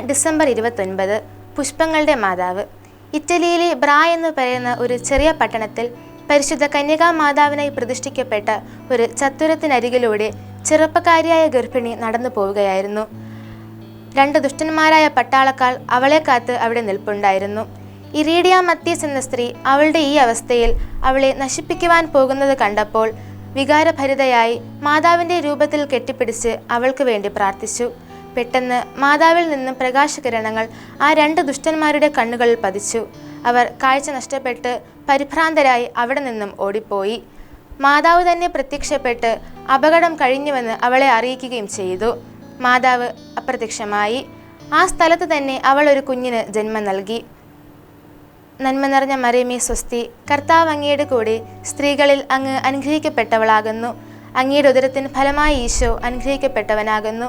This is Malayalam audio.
ഡിസംബർ ഇരുപത്തൊൻപത് പുഷ്പങ്ങളുടെ മാതാവ്. ഇറ്റലിയിലെ ബ്രാ എന്ന് പറയുന്ന ഒരു ചെറിയ പട്ടണത്തിൽ പരിശുദ്ധ കന്യകാ മാതാവിനായി പ്രതിഷ്ഠിക്കപ്പെട്ട ഒരു ചത്തുരത്തിനരികിലൂടെ ചെറുപ്പക്കാരിയായ ഗർഭിണി നടന്നു പോവുകയായിരുന്നു. രണ്ട് ദുഷ്ടന്മാരായ പട്ടാളക്കാർ അവളെ കാത്ത് അവിടെ നിൽപ്പുണ്ടായിരുന്നു. ഇരീഡിയ മത്തീസ് എന്ന സ്ത്രീ അവളുടെ ഈ അവസ്ഥയിൽ അവളെ നശിപ്പിക്കുവാൻ പോകുന്നത് കണ്ടപ്പോൾ വികാരഭരിതയായി മാതാവിന്റെ രൂപത്തിൽ കെട്ടിപ്പിടിച്ച് അവൾക്ക് വേണ്ടി പ്രാർത്ഥിച്ചു. പെട്ടെന്ന് മാതാവിൽ നിന്നും പ്രകാശകിരണങ്ങൾ ആ രണ്ട് ദുഷ്ടന്മാരുടെ കണ്ണുകളിൽ പതിച്ചു. അവർ കാഴ്ച നഷ്ടപ്പെട്ട് പരിഭ്രാന്തരായി അവിടെ നിന്നും ഓടിപ്പോയി. മാതാവ് തന്നെ പ്രത്യക്ഷപ്പെട്ട് അപകടം കഴിഞ്ഞുവെന്ന് അവളെ അറിയിക്കുകയും ചെയ്തു. മാതാവ് അപ്രത്യക്ഷമായി. ആ സ്ഥലത്ത് തന്നെ അവൾ ഒരു കുഞ്ഞിന് ജന്മം നൽകി. നന്മ നിറഞ്ഞ മറിയമേ സ്വസ്തി കർത്താവ് അങ്ങയുടെ കൂടെ സ്ത്രീകളിൽ അങ്ങ് അനുഗ്രഹിക്കപ്പെട്ടവളാകുന്നു. അങ്ങയുടെ ഉദരത്തിന് ഫലമായി ഈശോ അനുഗ്രഹിക്കപ്പെട്ടവനാകുന്നു.